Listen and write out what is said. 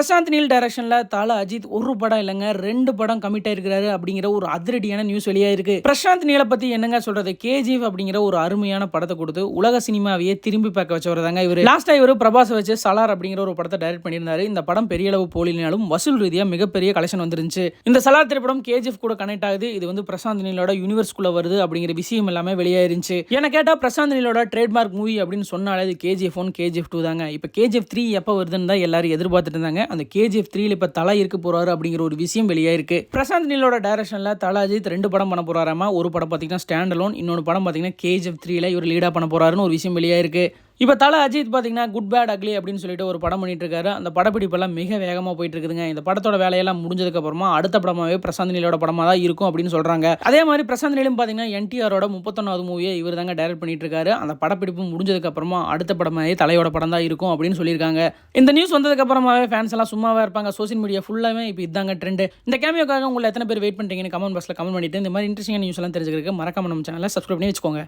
Prashanth Neil டைரக்ஷன்ல தல அஜித் ஒரு படம் இல்லைங்க ரெண்டு படம் கமிட் ஆயிருக்கிறாரு அப்படிங்கிற ஒரு அதிரடியான நியூஸ் வெளியாயிருக்கு பிரசாந்த் நீலை பத்தி என்னங்க சொல்றது? கேஜிஎஃப் அப்படிங்கிற ஒரு அருமையான படத்தை கொடுத்து உலக சினிமாவையே திரும்பி பார்க்க வச்சவர் தாங்க இவர். லாஸ்டா இவர் பிரபாஸ் வச்சு சலார் அப்படிங்கிற ஒரு படத்தை டைரக்ட் பண்ணியிருந்தாரு. இந்த படம் பெரிய அளவு போலினாலும் வசூல் ரீதியா மிகப்பெரிய கலெக்ஷன் வந்துருந்துச்சு. இந்த சலார் திரைப்படம் கேஜிஎஃப் கூட கனெக்ட் ஆகுது. இது வந்து பிரசாந்த் நீலோட யூனிவர்ஸ்குள்ள வருது அப்படிங்கிற விஷயம் எல்லாமே வெளியாயிருந்துச்சு. என கேட்டா பிரசாந்த் நீலோட ட்ரேட்மார்க் மூவி அப்படின்னு சொன்னாலே அது கேஜிஎஃப் ஒன் கேஜிஎஃப் டூ தாங்க. இப்போ கேஜிஎஃப் த்ரீ எப்போ வருதுன்னு தான் எல்லாரும் எதிர்பார்த்துட்டு இருந்தாங்க. அந்த கேஜிஎஃப் த்ரீல இப்போ தலை இருக்க போறாரு அப்படிங்கிற ஒரு விஷயம் வெளியாயிருக்கு. பிரசாந்த் நீலோட டைரக்ஷன்ல தல அஜித் ரெண்டு படம் பண்ண போறாராமா? ஒரு படம் பார்த்தீங்கன்னா ஸ்டாண்ட் அலோன் இன்னொரு படம் பார்த்தீங்கன்னா கேஜிஎஃப் த்ரீல இவர் லீடா பண்ண போறாருன்னு ஒரு விஷயம் வெளியாயிருக்கு. இப்போ தலை அஜித் பார்த்தீங்கன்னா குட் பேட் அக்லி அப்படின்னு சொல்லிட்டு ஒரு படம் பண்ணிட்டு இருக்காரு அந்த படப்பிடிப்பெல்லாம் மிக வேகமாக போயிட்டு இருக்குதுங்க இந்த படத்தோட வேலையெல்லாம் முடிஞ்சதுக்கு அப்புறமா அடுத்த படமாவே பிரசாந்த் நிலையோட படமாக தான் இருக்கும் அப்படின்னு சொல்றாங்க. அதே மாதிரி பிரசாந்த் நிலையும் பார்த்தீங்கன்னா என்டிஆரோட முப்பத்தொன்னாவது மூவியை இவர் தாங்க டைரக்ட் பண்ணிட்டு இருக்காரு அந்த படப்பிடிப்பு முடிஞ்சதுக்கு அப்புறமா அடுத்த படமாவே தலையோட படம் தான் இருக்கும் அப்படின்னு சொல்லியிருக்காங்க. இந்த நியூஸ் வந்ததுக்கு அப்புறமாவே ஃபேன்ஸ் எல்லாம் சும்மாவே இருப்பாங்க. சோசியல் மீடியா ஃபுல்லாகவே இப்போ இதாங்க ட்ரெண்ட் இந்த கேமியோக்காக உங்களை எத்தனை பேர் வெயிட் பண்ணுறீங்கன்னு கமெண்ட் பாக்ஸில் கமெண்ட் பண்ணிட்டு இந்த மாதிரி இன்ட்ரெஸ்டிங் நியூஸ் எல்லாம் தெரிஞ்சுக்கிறதுக்கு மறக்காம நம்ம சேனலை சப்ஸ்கிரைப் பண்ணி வச்சுக்கோங்க.